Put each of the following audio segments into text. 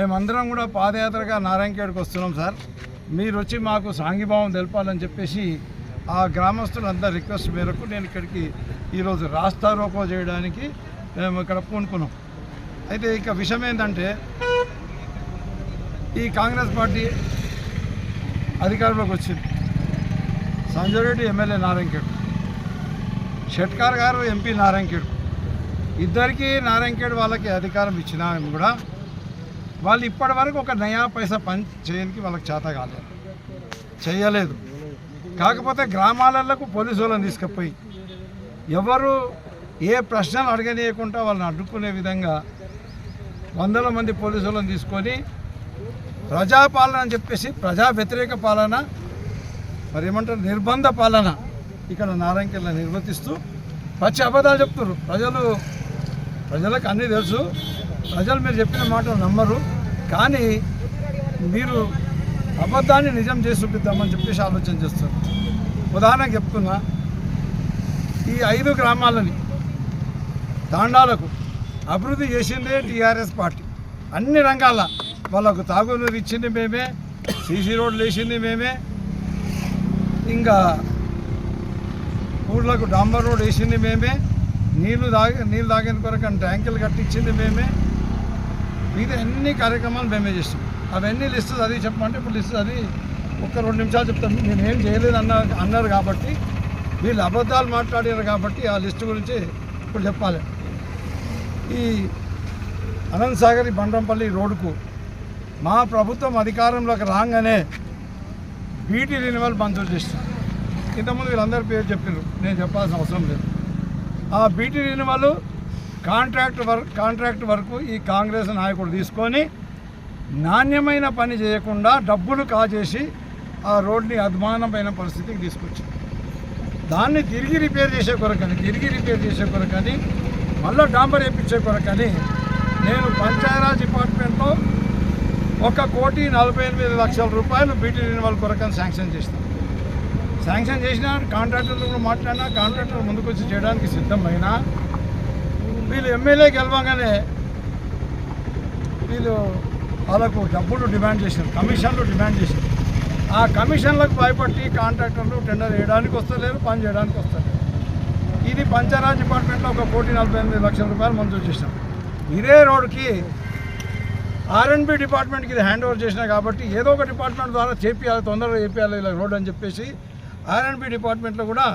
మేమందరం కూడా పాదయాత్రగా నారాయణఖేడ్కి వస్తున్నాం సార్. మీరు వచ్చి మాకు సాంఘీభావం తెలపాలని చెప్పేసి ఆ గ్రామస్తులంతా రిక్వెస్ట్ మేరకు నేను ఇక్కడికి ఈరోజు రాస్తా రోకో చేయడానికి మేము ఇక్కడ పూనుకున్నాం. అయితే ఇక విషయం ఏంటంటే ఈ కాంగ్రెస్ పార్టీ అధికారంలోకి వచ్చింది. సంజయ్ రెడ్డి ఎమ్మెల్యే నారాయణఖేడ్ షెట్కార్ గారు ఎంపీ నారాయణఖేడ్ ఇద్దరికీ నారాయణఖేడ్ వాళ్ళకి అధికారం ఇచ్చినా కూడా వాళ్ళు ఇప్పటి వరకు ఒక నయా పైసా పని చేయడానికి వాళ్ళకి చేత కాలేదు. చేయలేదు. కాకపోతే గ్రామాలకు పోలీసు వాళ్ళని తీసుకుపోయి ఎవరు ఏ ప్రశ్నలు అడగనీయకుండా వాళ్ళని అడ్డుకునే విధంగా వందల మంది పోలీసు వాళ్ళని తీసుకొని ప్రజాపాలన అని చెప్పేసి ప్రజా వ్యతిరేక పాలన మరి ఏమంటారు నిర్బంధ పాలన ఇక్కడ నారాయణకెళ్ళ నిర్వర్తిస్తూ పచ్చి అబద్ధాలు చెప్తున్నారు. ప్రజలు ప్రజలకు అన్నీ తెలుసు. ప్రజలు మీరు చెప్పిన మాటలు నమ్మరు. కానీ మీరు అబద్ధాన్ని నిజం చేసి చూపిద్దామని చెప్పేసి ఆలోచన చేస్తారు. ఉదాహరణకు చెప్తున్నా ఈ ఐదు గ్రామాలని తాండాలకు అభివృద్ధి చేసిందే టీఆర్ఎస్ పార్టీ. అన్ని రంగాల వాళ్ళకు తాగునీరు ఇచ్చింది మేమే సీసీ రోడ్లు వేసింది మేమే. ఇంకా ఊళ్ళకు డాంబర్ రోడ్ వేసింది మేమే. నీళ్ళు తాగి నీళ్ళు తాగిన కొరకు ట్యాంకులు కట్టించింది మేమే. మీద అన్ని కార్యక్రమాలు మేమే చేస్తాం. అవన్నీ లిస్ట్ అది చెప్పమంటే ఇప్పుడు లిస్ట్ అది ఒక్క రెండు నిమిషాలు చెప్తాను. నేను ఏం చేయలేదు అన్న అన్నారు కాబట్టి వీళ్ళు అబద్ధాలు మాట్లాడారు కాబట్టి ఆ లిస్టు గురించి ఇప్పుడు చెప్పాలి. ఈ అనంత్ సాగర్ ఈ రోడ్డుకు మా ప్రభుత్వం అధికారంలోకి రాగానే బీటీ రెన్యువల్ మంజూరు చేస్తాం ఇంతకుముందు వీళ్ళందరి పేరు చెప్పారు నేను చెప్పాల్సిన అవసరం లేదు. ఆ BT renewal contract work contract వరకు ఈ కాంగ్రెస్ నాయకుడు తీసుకొని నాణ్యమైన పని చేయకుండా డబ్బులు కాజేసి ఆ రోడ్ని అధ్వానమైన పరిస్థితికి తీసుకొచ్చింది. దాన్ని తిరిగి రిపేర్ చేసే కొరకని తిరిగి రిపేర్ చేసే కొరకని మళ్ళీ డాంబర్ వేయించే కొరకని నేను పంచాయరాజ్ డిపార్ట్మెంట్లో ఒక కోటి నలభై ఎనిమిది లక్షల రూపాయలు బీటీ రెన్యువల్ కొరకని శాంక్షన్ చేస్తాను శాంక్షన్ చేసిన కాంట్రాక్టర్లు కూడా మాట్లాడినా కాంట్రాక్టర్ ముందుకు వచ్చి చేయడానికి సిద్ధమైనా వీళ్ళు ఎమ్మెల్యే గెలవగానే వీళ్ళు వాళ్ళకు డబ్బులు డిమాండ్ చేశారు కమిషన్లు డిమాండ్ చేశారు. ఆ కమిషన్లకు భయపట్టి కాంట్రాక్టర్లు టెండర్ వేయడానికి వస్తలేరు పని చేయడానికి వస్తలేరు. ఇది పంచాయరాజ్ డిపార్ట్మెంట్లో ఒక కోటి నలభై ఎనిమిది లక్షల రూపాయలు మంజూరు చేశాం ఇదే రోడ్డుకి ఆర్ఎన్బి డిపార్ట్మెంట్కి ఇది హ్యాండ్ ఓవర్ చేసినా కాబట్టి ఏదో ఒక డిపార్ట్మెంట్ ద్వారా చేపియాలి తొందరగా చేపియాలి ఇలా రోడ్ అని చెప్పేసి ఆర్ఎన్బి డిపార్ట్మెంట్లో కూడా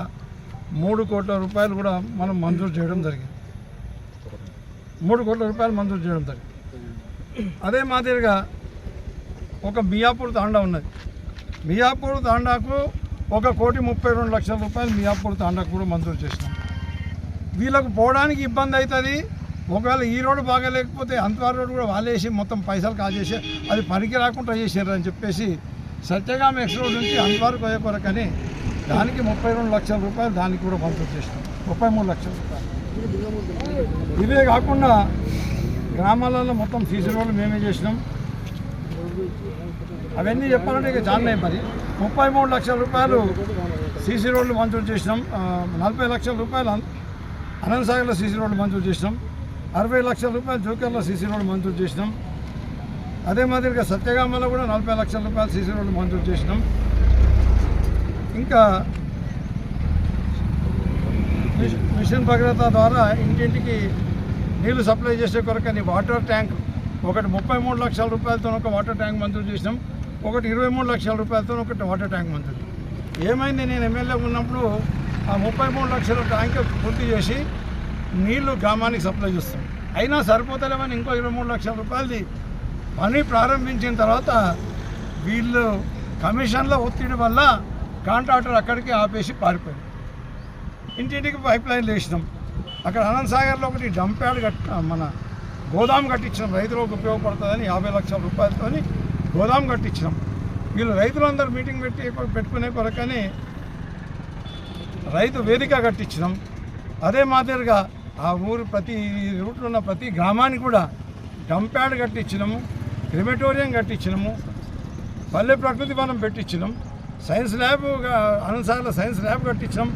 మూడు కోట్ల రూపాయలు కూడా మనం మంజూరు చేయడం జరిగింది. మూడు కోట్ల రూపాయలు మంజూరు చేయడం జరిగింది. అదే మాదిరిగా ఒక మియాపూర్ తాండా ఉన్నది. మియాపూర్ తాండాకు ఒక కోటి ముప్పై రెండు లక్షల రూపాయలు మియాపూర్ తాండాకు కూడా మంజూరు చేసినాం. వీళ్ళకు పోవడానికి ఇబ్బంది అవుతుంది ఒకవేళ ఈ రోడ్డు బాగాలేకపోతే అంతవారి రోడ్డు కూడా వాళ్ళేసి మొత్తం పైసలు కాజేసి అది పనికి రాకుండా చేసారు అని చెప్పేసి సత్యగామ ఎక్స్ రోడ్ నుంచి అంతవరకు పోయే కొరకని దానికి ముప్పై రెండు లక్షల రూపాయలు దానికి కూడా మంజూరు చేసినాం. ముప్పై మూడు లక్షల. రూపాయలు ఇవే కాకుండా గ్రామాలలో మొత్తం సీసీ రోడ్లు మేమే చేసినాం. అవన్నీ చెప్పాలంటే ఇక చాలా మరి ముప్పై మూడు లక్షల రూపాయలు సీసీ రోడ్లు మంజూరు చేసినాం. నలభై లక్షల రూపాయలు అనంతసాగర్లో సీసీ రోడ్లు మంజూరు చేసినాం. అరవై లక్షల రూపాయలు జోకర్లో సీసీ రోడ్లు మంజూరు చేసినాం. అదే మాదిరిగా సత్యగామలో కూడా నలభై లక్షల రూపాయలు సీసీ రోడ్లు మంజూరు చేసినాం. ఇంకా మిషన్ భగీరథ ద్వారా ఇంటింటికి నీళ్ళు సప్లై చేసే కొరకని వాటర్ ట్యాంక్. ఒకటి ముప్పై మూడు లక్షల రూపాయలతో ఒక వాటర్ ట్యాంక్ మంజూరు చేసినాం. ఒకటి ఇరవై మూడు లక్షల రూపాయలతో ఒకటి వాటర్ ట్యాంక్ మంజూరు. ఏమైంది? నేను ఎమ్మెల్యే ఉన్నప్పుడు ఆ ముప్పై మూడు లక్షల ట్యాంక్ పూర్తి చేసి నీళ్ళు గ్రామానికి సప్లై చేస్తాం. అయినా సరిపోతలేమని ఇంకో ఇరవై మూడు లక్షల రూపాయలది పని ప్రారంభించిన తర్వాత వీళ్ళు కమిషన్ల ఒత్తిడి వల్ల కాంట్రాక్టర్ అక్కడికి ఆపేసి పారిపోయింది ఇంటింటికి పైప్ లైన్లు వేసినాం అక్కడ అనంతసాగర్లో ఒకటి డంప్ యార్డ్ కట్ మన గోదాం కట్టించినాం. రైతులకు ఉపయోగపడుతుందని యాభై లక్షల రూపాయలతో గోదాం కట్టించినాం. వీళ్ళు రైతులందరూ మీటింగ్ పెట్టి పెట్టుకునే కొరకని రైతు వేదిక కట్టించినాం. అదే మాదిరిగా ఆ ఊరు ప్రతి రూట్లో ఉన్న ప్రతి గ్రామానికి కూడా డంప్ యార్డ్ కట్టించినాము క్రిమెటోరియం కట్టించినాము. పల్లె ప్రకృతి వనం పెట్టించినాం. సైన్స్ ల్యాబ్ అనుసార్లు సైన్స్ ల్యాబ్ కట్టించాం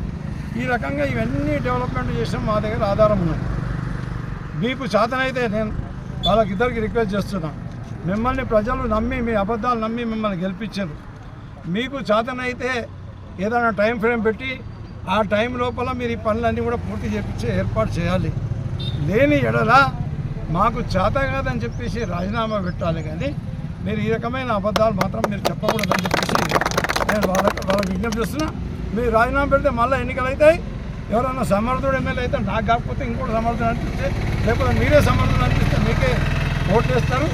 ఈ రకంగా ఇవన్నీ డెవలప్మెంట్ చేసాం మా దగ్గర ఆధారం ఉన్నది. మీకు చేతనైతే నేను వాళ్ళకి ఇద్దరికి రిక్వెస్ట్ చేస్తున్నా మిమ్మల్ని ప్రజలు నమ్మి మీ అబద్ధాలు నమ్మి మిమ్మల్ని గెలిపించారు. మీకు చేతనైతే ఏదైనా టైం ఫ్రేమ్ పెట్టి ఆ టైం లోపల మీరు ఈ పనులన్నీ కూడా పూర్తి చేపించే ఏర్పాటు చేయాలి. లేని ఎడల మాకు చేత కాదని చెప్పేసి రాజీనామా పెట్టాలి కానీ మీరు ఈ రకమైన అబద్ధాలు మాత్రం మీరు చెప్పకూడదని చెప్పేసి నేను వాళ్ళకి వాళ్ళకి విజ్ఞప్తి చేస్తున్నా. మీరు రాజీనామా పెడితే మళ్ళీ ఎన్నికలు అవుతాయి ఎవరైనా సమర్థుడు ఎమ్మెల్యే అయితే నాకు కాకపోతే ఇంకోటి సమర్థుడు అనిపిస్తే లేకపోతే మీరే సమర్థుడు అనిపిస్తే మీకే ఓట్లు వేస్తారు.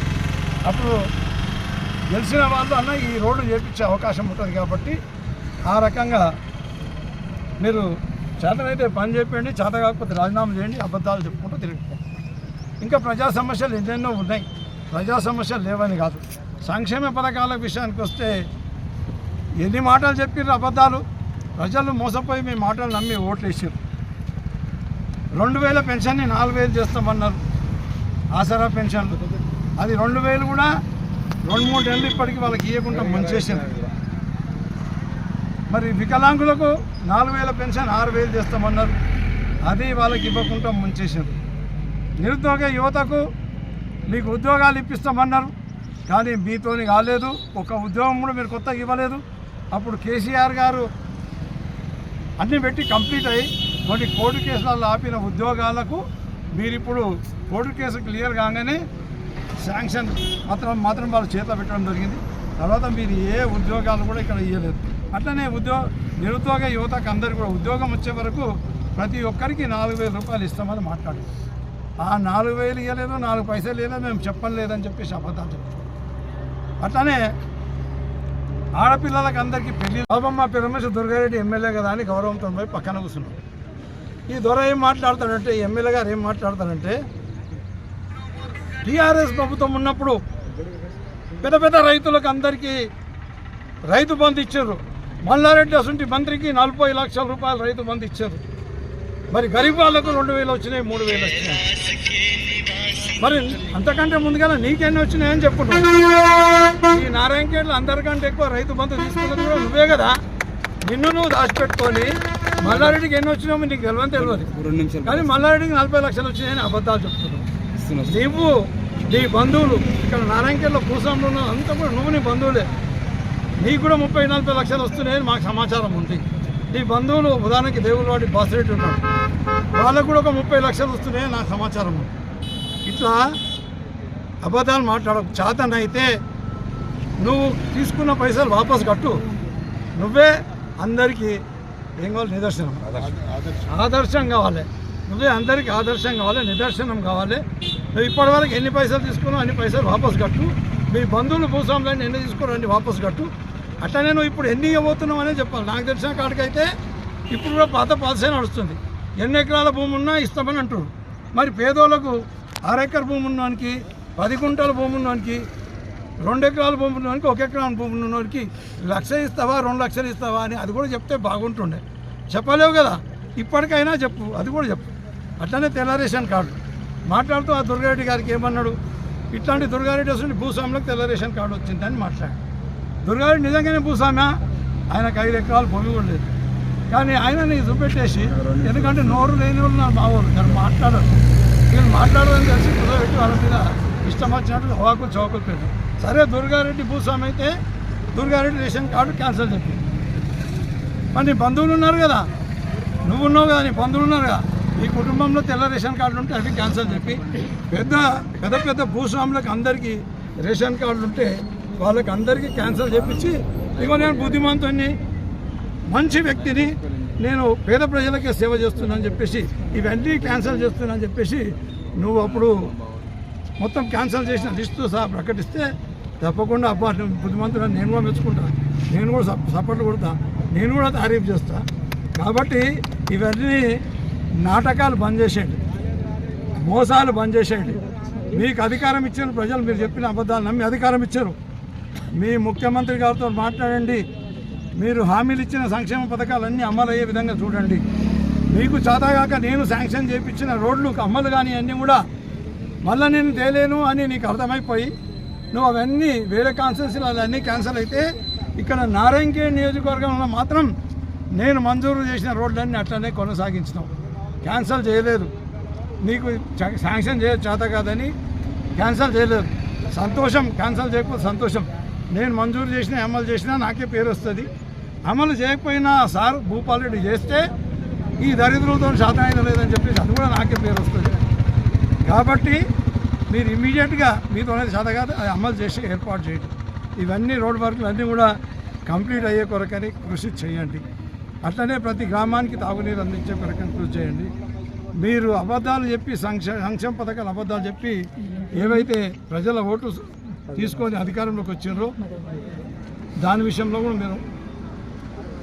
అప్పుడు గెలిచిన వాళ్ళు అన్న ఈ రోడ్డు చేపించే అవకాశం ఉంటుంది కాబట్టి ఆ రకంగా మీరు చేతనైతే పని చెప్పండి చేత కాకపోతే రాజీనామా చేయండి అబద్ధాలు చెప్పుకుంటూ తిరుగుతాం ఇంకా ప్రజా సమస్యలు ఎన్నెన్నో ఉన్నాయి. ప్రజా సమస్యలు లేవని కాదు. సంక్షేమ పథకాల విషయానికి వస్తే ఎన్ని మాటలు చెప్పిర్రు అబద్ధాలు? ప్రజలు మోసపోయి మీ మాటలు నమ్మి ఓట్లు వేసారు రెండు వేల పెన్షన్ని నాలుగు వేలు చేస్తామన్నారు. ఆసరా పెన్షన్. అది రెండు వేలు కూడా రెండు మూడు ఏళ్ళు ఇప్పటికీ వాళ్ళకి ఇవ్వకుండా ముంచేసింది మరి వికలాంగులకు నాలుగు వేల పెన్షన్ ఆరు వేలు చేస్తామన్నారు. అది వాళ్ళకి ఇవ్వకుండా ముంచేసింది నిరుద్యోగ యువతకు మీకు ఉద్యోగాలు ఇప్పిస్తామన్నారు. కానీ మీతోని కాలేదు. ఒక ఉద్యోగం కూడా మీరు కొత్తగా ఇవ్వలేదు. అప్పుడు కేసీఆర్ గారు అన్నీ పెట్టి కంప్లీట్ అయ్యి కొన్ని కోర్టు కేసులలో ఆపిన ఉద్యోగాలకు మీరు ఇప్పుడు కోర్టు కేసు క్లియర్ కాగానే శాంక్షన్ మాత్రం మాత్రం వాళ్ళు చేతిలో పెట్టడం జరిగింది. తర్వాత మీరు ఏ ఉద్యోగాలు కూడా ఇక్కడ ఇవ్వలేదు అట్లనే ఉద్యోగ నిరుద్యోగ యువతకు అందరు కూడా ఉద్యోగం వచ్చే వరకు ప్రతి ఒక్కరికి నాలుగు వేల రూపాయలు ఇస్తామని మాట్లాడు ఆ నాలుగు వేలు ఇవ్వలేదు నాలుగు పైసలు ఇవ్వలేదు మేము చెప్పలేదని చెప్పేసి అబద్ధాలు చెప్తాం అట్లనే ఆడపిల్లలకు అందరికీ పెళ్ళి బాబమ్మ పిరమేశ్వర దుర్గారెడ్డి ఎమ్మెల్యే కదా అని గౌరవంతో పోయి పక్కన కూర్చున్నాం. ఈ దొర ఏం మాట్లాడతాడంటే ఎమ్మెల్యే గారు ఏం మాట్లాడతాడంటే టీఆర్ఎస్ ప్రభుత్వం ఉన్నప్పుడు పెద్ద పెద్ద రైతులకు అందరికీ రైతు బంధు ఇచ్చారు. మల్లారెడ్డి అసంటి మంత్రికి నలభై లక్షల రూపాయలు రైతు బంధు ఇచ్చారు. మరి గరీబ్ వాళ్ళకు రెండు వేలు వచ్చినాయి మూడు వేలు వచ్చినాయి. మరి అంతకంటే ముందుగా నీకెన్ని వచ్చినాయని చెప్పుకుంటున్నావు. ఈ నారాయణఖేడ్లో అందరికంటే ఎక్కువ రైతు బంధు తీసుకున్నది కూడా నువ్వే కదా? నిన్ను నువ్వు దాచిపెట్టుకొని మల్లారెడ్డికి ఎన్ని వచ్చినామో నీకు తెలియని తెలియదు కానీ మల్లారెడ్డికి నలభై లక్షలు వచ్చినాయని అబద్ధాలు చెప్తున్నావు. ఇస్తున్నా నీవు నీ బంధువులు ఇక్కడ నారాయణఖేడ్లో పూసంలో ఉన్న అంతా కూడా నువ్వు నీ బంధువులే. నీకు కూడా ముప్పై నలభై లక్షలు వస్తున్నాయని మాకు సమాచారం ఉంది. నీ బంధువులు ఉదాహరణకి దేవులవాడి బాసిరెడ్డి ఉన్నాడు వాళ్ళకు కూడా ఒక ముప్పై లక్షలు వస్తున్నాయని నాకు సమాచారం ఇట్లా అబద్ధాలు మాట్లాడకు చేతనైతే నువ్వు తీసుకున్న పైసలు వాపస్ కట్టు. నువ్వే అందరికీ ఏం కావాలి నిదర్శనం. ఆదర్శం. కావాలి. నువ్వే అందరికీ ఆదర్శం కావాలి నిదర్శనం కావాలి. నువ్వు ఇప్పటివరకు ఎన్ని పైసలు తీసుకున్నావు అన్ని పైసలు వాపస్ కట్టు. మీ బంధువులు భూస్వాములన్నీ ఎన్ని తీసుకున్నావు వాపస్ కట్టు. అట్లనే నువ్వు ఇప్పుడు ఎన్ని ఇవ్వబోతున్నావు అనేది చెప్పాలి. నాకు తెలిసిన కాడికైతే ఇప్పుడు కూడా పాత పాలసీ నడుస్తుంది. ఎన్ని ఎకరాల భూమి ఉన్నా ఇస్తామని అంటారు మరి పేదోళ్ళకు అరెకర్ భూమి ఉన్నవానికి పది గుంటల భూమి ఉన్నవానికి రెండు ఎకరాల భూమి ఉన్నవానికి ఒక ఎకరాల భూమి ఉన్నవానికి లక్ష ఇస్తావా రెండు లక్షలు ఇస్తావా అని అది కూడా చెప్తే బాగుంటుండే. చెప్పలేవు కదా. ఇప్పటికైనా చెప్పు. అది కూడా చెప్పు. అట్లనే తెల్ల రేషన్ కార్డు. మాట్లాడుతూ ఆ దుర్గారెడ్డి గారికి ఏమన్నాడు? ఇట్లాంటి దుర్గారెడ్డి వస్తుంది భూస్వాములకు తెల్ల రేషన్ కార్డు వచ్చిందని మాట్లాడు. దుర్గారెడ్డి నిజంగానే భూస్వామ్యా ఆయనకు ఐదు ఎకరాలు భూమి కూడా లేదు. కానీ ఆయనని చూపెట్టేసి ఎందుకంటే నోరు లేని వాళ్ళు నా మావోరు కానీ మాట్లాడరు వీళ్ళు మాట్లాడదని తెలిసి కుదరబెట్టి వాళ్ళ మీద ఇష్టం వచ్చినట్లు హోకులు చౌకులు పెట్టారు. సరే దుర్గారెడ్డి భూస్వామి అయితే దుర్గారెడ్డి రేషన్ కార్డు క్యాన్సిల్ చెప్పి. మరి నీ బంధువులు ఉన్నారు కదా? నువ్వు ఉన్నావు కదా? నీ బంధువులు ఉన్నారు కదా? నీ కుటుంబంలో తెల్ల రేషన్ కార్డులు ఉంటే అవి క్యాన్సిల్ చెప్పి పెద్ద పెద్ద పెద్ద భూస్వాములకు అందరికీ రేషన్ కార్డులు ఉంటే వాళ్ళకి అందరికీ క్యాన్సిల్ చేపించి ఇగో నేను బుద్ధిమంతుని మంచి వ్యక్తిని నేను పేద ప్రజలకే సేవ చేస్తున్నానని చెప్పేసి ఇవన్నీ క్యాన్సిల్ చేస్తున్నాను చెప్పేసి నువ్వు అప్పుడు మొత్తం క్యాన్సిల్ చేసిన లిస్టు సహా ప్రకటిస్తే తప్పకుండా అబ్బా బుద్ధిమంతుడు నేను కూడా మెచ్చుకుంటా. నేను కూడా సపోర్ట్ కొడతా. నేను కూడా తారీఫ్ చేస్తా. కాబట్టి ఇవన్నీ నాటకాలు బంద్ చేసేయండి. మోసాలు బంద్ చేసేయండి. మీకు అధికారం ఇచ్చారు ప్రజలు మీరు చెప్పిన అబద్ధాలు నమ్మి అధికారం ఇచ్చారు. మీ ముఖ్యమంత్రి గారితో మాట్లాడండి. మీరు హామీలు ఇచ్చిన సంక్షేమ పథకాలన్నీ అమలు అయ్యే విధంగా చూడండి. మీకు చేతగాక నేను శాంక్షన్ చేయించిన రోడ్లు అమలు కానీ అన్నీ కూడా మళ్ళీ నేను తేలేను అని నీకు అర్థమైపోయి నువ్వు అవన్నీ వేరే కాన్స్టిట్యూన్సీలు అవన్నీ క్యాన్సల్ అయితే ఇక్కడ నారాయణకే నియోజకవర్గంలో మాత్రం నేను మంజూరు చేసిన రోడ్లన్నీ అట్లనే కొనసాగించినాం. క్యాన్సల్ చేయలేదు. నీకు శాంక్షన్ చేయ చేత కాదని క్యాన్సల్ చేయలేదు. సంతోషం క్యాన్సల్ చేయకపోతే సంతోషం. నేను మంజూరు చేసినా అమలు చేసినా నాకే పేరు వస్తుంది. అమలు చేయకపోయినా సార్ భూపాల్ రెడ్డి చేస్తే ఈ దరిద్రులతో శాతం లేదని చెప్పేసి అది కూడా నాకే పేరు వస్తుంది. కాబట్టి మీరు ఇమీడియట్గా మీతో అనేది అది అమలు చేసి ఏర్పాటు చేయండి. ఇవన్నీ రోడ్ వర్క్లు అన్నీ కూడా కంప్లీట్ అయ్యే కొరకని కృషి చేయండి. అట్లనే ప్రతి గ్రామానికి తాగునీరు అందించే కొరకని కృషి చేయండి. మీరు అబద్ధాలు చెప్పి సంక్షేమ సంక్షేమ పథకాలు అబద్ధాలు చెప్పి ఏవైతే ప్రజల ఓట్లు తీసుకొని అధికారంలోకి వచ్చారో దాని విషయంలో కూడా మీరు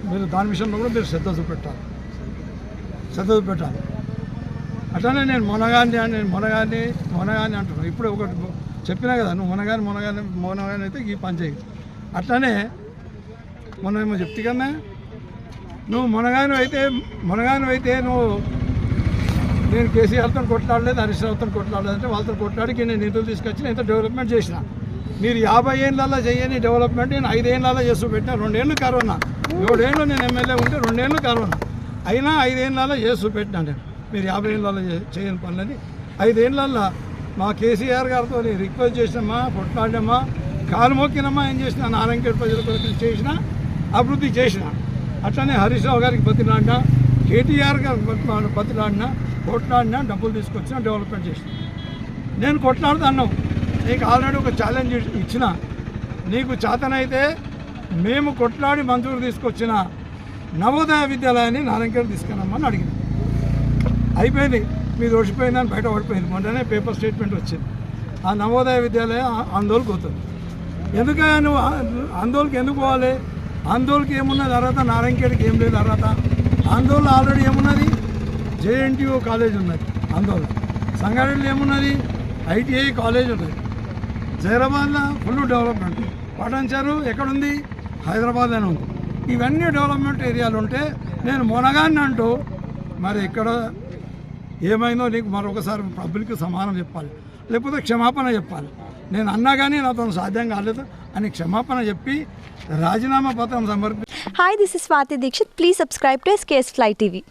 మీరు దాని విషయంలో కూడా మీరు శ్రద్ధ చూపెట్టాలి. శ్రద్ధ చూపెట్టాలి. అట్లానే నేను మొనగాన్ని అని నేను మొనగాన్ని మొనగాన్ని అంటున్నాను ఇప్పుడు ఒకటి చెప్పినా కదా నువ్వు మొనగాని మొనగాని మొనగాని అయితే ఈ పని చేయి. అట్లానే మొన్న ఏమో చెప్తే కన్నా నువ్వు మొనగాని అయితే మొనగాని అయితే నువ్వు నేను కేసీఆర్తో కొట్లాడలేదు హరీష్ రావుతో కొట్లాడలేదు అంటే వాళ్ళతో కొట్లాడికి నేను నిధులు తీసుకొచ్చి నేను ఇంత డెవలప్మెంట్ చేసిన. మీరు యాభై ఏళ్ళల్లో చేయని డెవలప్మెంట్ నేను ఐదేళ్ళలో చేస్తూ పెట్టిన రెండేళ్ళు కరోనా. ఏడేళ్ళు నేను ఎమ్మెల్యే ఉంటే రెండేళ్ళు కరోనా. అయినా ఐదేళ్ళలో చేస్తూ పెట్టినా నేను. మీరు యాభై ఏళ్ళలో చేయని పనులని ఐదేళ్ళల్లో మా కేసీఆర్ గారితో నేను రిక్వెస్ట్ చేసినామా కొట్లాడినామా కాలు మొక్కినమ్మా ఏం చేసిన నారాయణఖేడ్ ప్రజల కొరకు చేసిన అభివృద్ధి చేసిన. అట్లనే హరీష్ రావు గారికి బతిలాడినా కేటీఆర్ గారికి బతిలాడినా కొట్లాడినా డబ్బులు తీసుకొచ్చిన డెవలప్మెంట్ చేసిన. నేను కొట్లాడుతున్నాం నీకు ఆల్రెడీ ఒక ఛాలెంజ్ ఇచ్చిన. నీకు చేతనైతే మేము కొట్లాడి మంజూరు తీసుకొచ్చిన నవోదయ విద్యాలయాన్ని నారాయణఖేడ్ తీసుకున్నామని అడిగింది అయిపోయింది. మీ దోషిపోయిందని బయట ఓడిపోయింది మొన్ననే పేపర్ స్టేట్మెంట్ వచ్చింది. ఆ నవోదయ విద్యాలయం ఆందోళనకు పోతుంది. ఎందుకయ్యా నువ్వు ఆందోళనకి ఎందుకు పోవాలి? ఆందోళనకి ఏమున్నది అర్హత? నారాయణఖేడ్కి ఏం లేదు అర్హత? ఆందోళన ఆల్రెడీ ఏమున్నది? జేఎన్టీఓ కాలేజ్ ఉన్నది ఆందోళన. సంగారెడ్డిలో ఏమున్నది? ఐటీఐ కాలేజ్ ఉన్నది. జైరాబాద్లో ఫుల్ డెవలప్మెంట్. పటాన్చారు ఎక్కడుంది? హైదరాబాద్లోనే ఉంది. ఇవన్నీ డెవలప్మెంట్ ఏరియాలు ఉంటే నేను మొనగాన్ని అంటూ మరి ఇక్కడ ఏమైందో నీకు మరొకసారి పబ్లిక్ సమానం చెప్పాలి. లేకపోతే క్షమాపణ చెప్పాలి. నేను అన్నా కానీ నాతో సాధ్యం కాలేదు అని క్షమాపణ చెప్పి రాజీనామా పత్రం సమర్పి hi this is Swathi Dikshit please subscribe to SKS fly TV